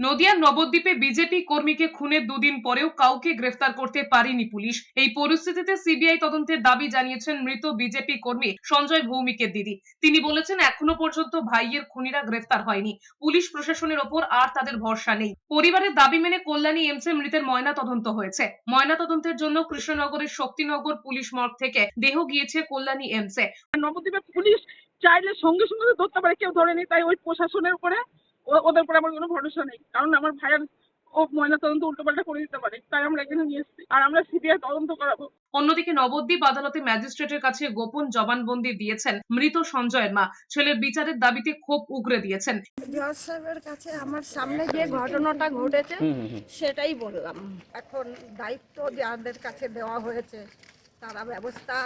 নদিয়ার নবদ্বীপে বিজেপি কর্মীকে খুনের দুদিন পরেও কাউকে গ্রেফতার করতে পারেনি পুলিশ। এই পরিস্থিতিতে সিবিআই তদন্তের দাবি জানিয়েছেন মৃত বিজেপি কর্মী সঞ্জয় ভৌমিকের দিদি। তিনি বলেছেন, এখনও পর্যন্ত ভাইয়ের খুনিরা গ্রেফতার হয়নি। পুলিশ প্রশাসনের ওপর আর তাদের ভরসা নেই। পরিবারের দাবি মেনে কল্যাণী এমসে মৃতের ময়না তদন্ত হয়েছে। ময়না তদন্তের জন্য কৃষ্ণনগরের শক্তিনগর পুলিশ মর্গ থেকে দেহ গিয়েছে কল্যাণী এমসে নবদ্বীপের পুলিশ চাইলে সঙ্গে সঙ্গে ধরতে পারে, কেউ ধরেনি। তাই ওই প্রশাসনের উপরে ওদের উপরে আমার কোনো ভরসা নেই। কারণ আমার ভাইয়ের ও ময়না তদন্ত উল্টোপাল্টা করে দিতে পারে তাই আমরা এখানে নিয়ে এসেছি। আর আমরা সিবিআই তদন্ত করাবো। অন্যদিকে নবদ্বীপ আদালতে ম্যাজিস্ট্রেটের কাছে গোপন জবানবন্দি দিয়েছেন মৃত সঞ্জয়ের মা। ছেলের বিচারের দাবিতে ক্ষোভ উগরে দিয়েছেন। জজ সাহেবের কাছে আমার সামনে যে ঘটনাটা ঘটেছে সেটাই বললাম। এখন দায়িত্ব যাদের কাছে দেওয়া হয়েছে তারা ব্যবস্থা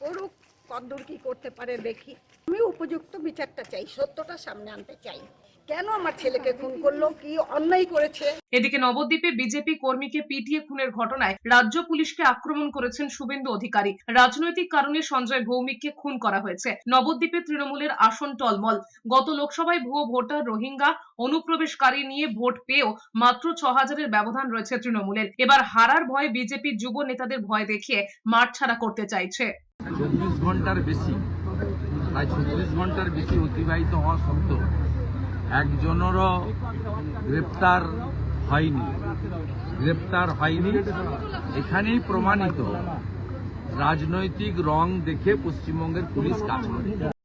করুক কদ্দূর কি করতে পারে দেখি। আমি উপযুক্ত বিচারটা চাই সত্যটা সামনে আনতে চাই। কেন আমার ছেলেকে খুন করল? কি অন্যায় করেছে? এদিকে নবদ্বীপে বিজেপি কর্মীকে পিটিয়ে খুনের ঘটনায় রাজ্য পুলিশকে আক্রমণ করেছেন শুভেন্দু অধিকারী। রাজনৈতিক কারণে সঞ্জয় ভৌমিককে খুন করা হয়েছে। নবদ্বীপে তৃণমূলের আসন টলমল। গত লোকসভায় ভুয়ো ভোটার রোহিঙ্গা অনুপ্রবেশকারী নিয়ে ভোট পেয়েও মাত্র ছ হাজারের ব্যবধান রয়েছে তৃণমূলের। এবার হারার ভয়ে বিজেপির যুব নেতাদের ভয় দেখিয়ে মাঠ ছাড়া করতে চাইছে। চব্বিশ ঘণ্টার বেশি প্রায় ছত্রিশ ঘণ্টার বেশি অতিবাহিত হওয়া সত্ত্বেও একজনেরও গ্রেপ্তার হয়নি। গ্রেপ্তার হয়নি। এখানেই প্রমাণিত। রাজনৈতিক রং দেখে পশ্চিমবঙ্গের পুলিশ কাজ করে।